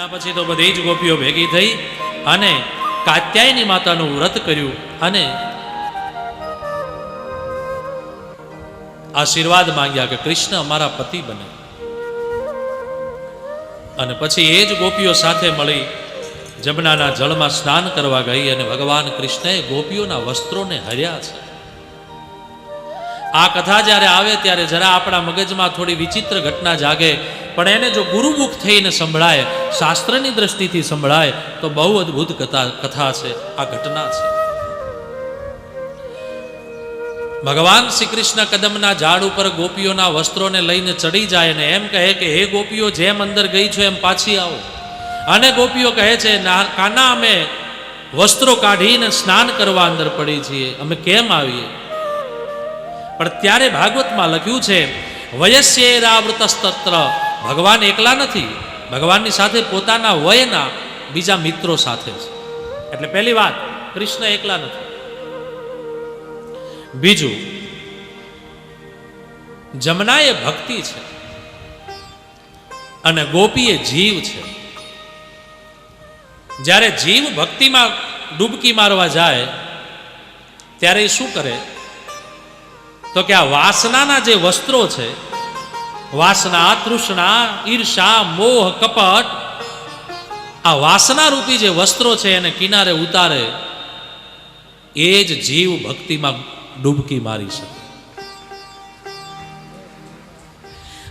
એના પછી તો બધી જ ગોપીઓ ભેગી થઈ અને કાત્યાયની માતાનું વ્રત કર્યું અને આશીર્વાદ માંગ્યા કે કૃષ્ણ અમારા પતિ બને. અને પછી એ જ ગોપીઓ સાથે મળી જમનાના જળમાં સ્નાન કરવા ગઈ અને ભગવાન કૃષ્ણએ ગોપીઓના વસ્ત્રોને હર્યા છે. આ કથા જ્યારે આવે ત્યારે જરા આપણા મગજમાં થોડી વિચિત્ર ઘટના જાગે પણ એને જો ગુરુમુખ થઈને સંભળાય, શાસ્ત્રની દ્રષ્ટિથી સંભળાય, તો બહુ અદ્ભુત કથા કથા છે, આ ઘટના છે. ભગવાન શ્રી કૃષ્ણ કદમના ઝાડ ઉપર ગોપીઓના વસ્ત્રોને લઈને ચડી જાય ને એમ કહે કે, હે ગોપીઓ, જેમ અંદર ગઈ છો, એમ પાછી આવો. અને ગોપીઓ કહે છે, "ના- કાના અમે વસ્ત્રો કાઢીને સ્નાન કરવા અંદર પડી છીએ. અમે કેમ આવીએ? પણ ત્યારે ભાગવતમાં લખ્યું છે, વયસ્યેરાવૃતસ્તત્ર ભગવાન એકલા નથી, ભગવાનની સાથે પોતાના વયના બીજા મિત્રો સાથે છે. એટલે પહેલી વાત, કૃષ્ણ એકલા નથી. બીજું જમના એ ભક્તિ છે અને ગોપી એ જીવ છે. જ્યારે જીવ ભક્તિમાં ડૂબકી મારવા જાય, ત્યારે એ શું કરે? તો કે આ વાસનાના જે વસ્ત્રો છે વાસના, તૃષ્ણા, ઈર્ષા, મોહ, કપટ. આ વાસના રૂપી જે વસ્ત્રો છે એને કિનારે ઉતારે, એ જ જીવ ભક્તિમાં ડૂબકી મારી શકે.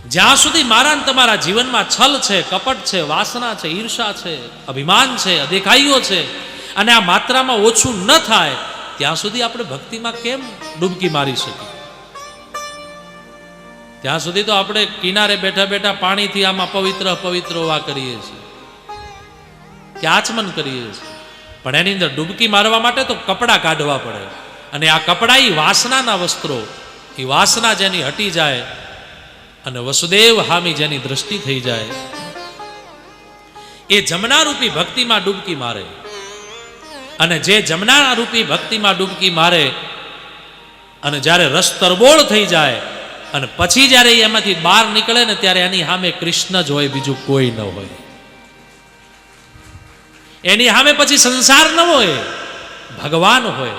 જ્યાં સુધી મારા તમારા જીવનમાં છલ છે, કપટ છે, વાસના છે, ઈર્ષા છે, અભિમાન છે, અદેખાઈઓ છે, અને આ માત્રામાં ઓછું ન થાય, ત્યાં સુધી આપણે ભક્તિમાં કેમ ડૂબકી મારી શકીએ? ત્યાં સુધી તો આપણે કિનારે બેઠા બેઠા પાણીથી આમાં પવિત્ર પવિત્ર વા કરીએ છીએ. કે આચમન કરીએ છીએ. પણ એની અંદર ડૂબકી મારવા માટે તો કપડાં કાઢવા પડે. અને આ કપડાં ઈ વાસનાના વસ્ત્રો. એ વાસના જેની હટી જાય અને વસુદેવ હામી જેની દ્રષ્ટિ થઈ જાય. એ જમના રૂપી ભક્તિમાં ડૂબકી મારે. અને જે જમનારૂપી ભક્તિમાં ડૂબકી મારે અને જ્યારે રસ તરબોળ થઈ જાય અને પછી જ્યારે એમાંથી બહાર નીકળે ને ત્યારે એની સામે કૃષ્ણ જ હોય, બીજું કોઈ ન હોય. એની સામે પછી સંસાર ન હોય, ભગવાન હોય.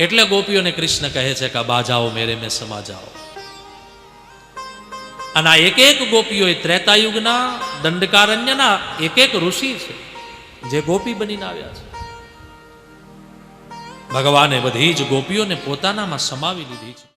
એટલે ગોપીઓને કૃષ્ણ કહે છે કે બાજાઓ મેરે, મેં સમા જાઓ. અને આ એક એક ગોપીઓ એ ત્રેતાયુગના, દંડકારણ્યના એક એક ઋષિ છે, જે ગોપી બનીને આવ્યા છે. ભગવાને બધી જ ગોપીઓને પોતાનામાં સમાવી લીધી છે.